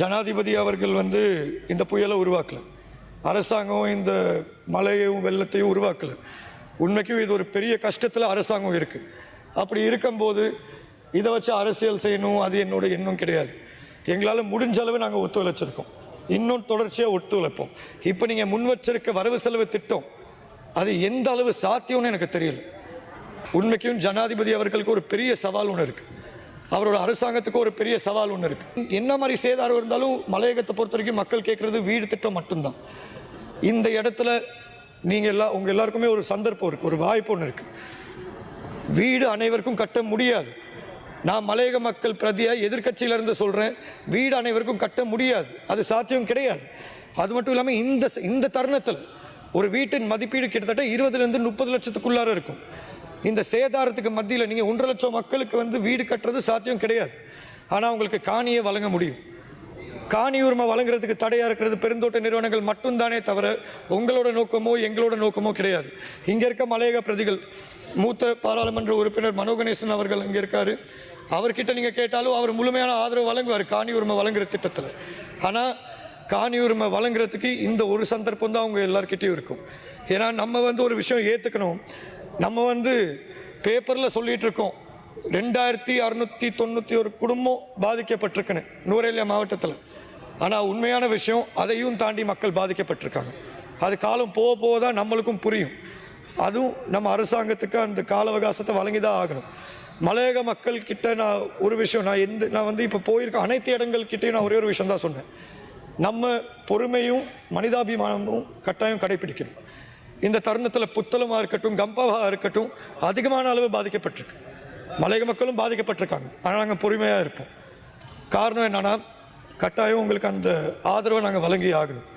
ஜனாதிபதி அவர்கள் வந்து இந்த புயலை உருவாக்கலை. அரசாங்கம் இந்த மழையும் வெள்ளத்தையும் உருவாக்கலை. உண்மைக்கும் இது ஒரு பெரிய கஷ்டத்தில் அரசாங்கம் இருக்குது அப்படி இருக்கும்போது இதை வச்சு அரசியல் செய்யணும் அது என்னோட எண்ணம் கிடையாது. எங்களால் முடிஞ்ச அளவு நாங்கள் ஒத்துழைச்சிருக்கோம். இன்னும் தொடர்ச்சியாக ஒத்துழைப்போம். இப்போ நீங்கள் முன் வச்சிருக்க வரவு செலவு திட்டம் அது எந்த அளவு சாத்தியம்னு எனக்கு தெரியல. உண்மைக்கும் ஜனாதிபதி அவர்களுக்கு ஒரு பெரிய சவால் ஒன்று இருக்குது அவரோட அரசாங்கத்துக்கு ஒரு பெரிய சவால் ஒன்று இருக்குது என்ன மாதிரி சேதாரம் இருந்தாலும் மலையகத்தை பொறுத்த வரைக்கும் மக்கள் கேட்குறது வீடு திட்டம் மட்டும்தான். இந்த இடத்துல நீங்கள் எல்லாம் உங்கள் எல்லாருக்குமே ஒரு சந்தர்ப்பம் இருக்குது ஒரு வாய்ப்பு ஒன்று இருக்குது வீடு அனைவருக்கும் கட்ட முடியாது. நான் மலையக மக்கள் பிரதியாக எதிர்க்கட்சியிலேருந்து சொல்கிறேன் வீடு அனைவருக்கும் கட்ட முடியாது. அது சாத்தியம் கிடையாது. அது மட்டும் இல்லாமல் இந்த இந்த தருணத்தில் ஒரு வீட்டின் மதிப்பீடு கிட்டத்தட்ட இருபதுலேருந்து முப்பது லட்சத்துக்குள்ளார இருக்கும். இந்த சேதாரத்துக்கு மத்தியில் நீங்கள் ஒன்றரை லட்சம் மக்களுக்கு வந்து வீடு கட்டுறது சாத்தியம் கிடையாது. ஆனால் அவங்களுக்கு காணியை வழங்க முடியும். காணி உரிமை வழங்குறதுக்கு தடையாக இருக்கிறது பெருந்தோட்ட நிறுவனங்கள் மட்டும்தானே தவிர உங்களோட நோக்கமோ எங்களோட நோக்கமோ கிடையாது. இங்கே இருக்க மலையக பிரதிகள் மூத்த பாராளுமன்ற உறுப்பினர் மனோ கணேசன் அவர்கள் இங்கே இருக்கார். அவர்கிட்ட நீங்கள் கேட்டாலும் அவர் முழுமையான ஆதரவு வழங்குவார் காணி உரிமை வழங்குற திட்டத்தில். ஆனால் காணி உரிமை வழங்குறதுக்கு இந்த ஒரு சந்தர்ப்பம் தான் அவங்க எல்லார்கிட்டயும் இருக்கும். ஏன்னா நம்ம வந்து ஒரு விஷயம் ஏற்றுக்கணும் நம்ம வந்து பேப்பரில் சொல்லிட்டு இருக்கோம் ரெண்டாயிரத்தி அறுநூற்றி தொண்ணூற்றி ஒரு குடும்பம் பாதிக்கப்பட்டிருக்குன்னு நூரேலியா மாவட்டத்தில். ஆனால் உண்மையான விஷயம் அதையும் தாண்டி மக்கள் பாதிக்கப்பட்டிருக்காங்க. அது காலம் போக போக தான் நம்மளுக்கும் புரியும். அதுவும் நம்ம அரசாங்கத்துக்கு அந்த கால அவகாசத்தை வழங்கி தான் ஆகணும். மலையக மக்கள் கிட்ட நான் ஒரு விஷயம் நான் எந்த நான் வந்து இப்போ போயிருக்க அனைத்து இடங்கள் கிட்டேயும் நான் ஒரே ஒரு விஷயம் தான் சொன்னேன். நம்ம பொறுமையும் மனிதாபிமானமும் கட்டாயம் கடைபிடிக்கணும். இந்த தருணத்தில் புத்தளமாக இருக்கட்டும் கம்பாவாக இருக்கட்டும் அதிகமான அளவு பாதிக்கப்பட்டிருக்கு. மலை மக்களும் பாதிக்கப்பட்டிருக்காங்க. ஆனால் நாங்கள் பொறுமையாக இருப்போம். காரணம் என்னென்னா கட்டாயம் உங்களுக்கு அந்த ஆதரவை நாங்கள் வழங்கி ஆகணும்.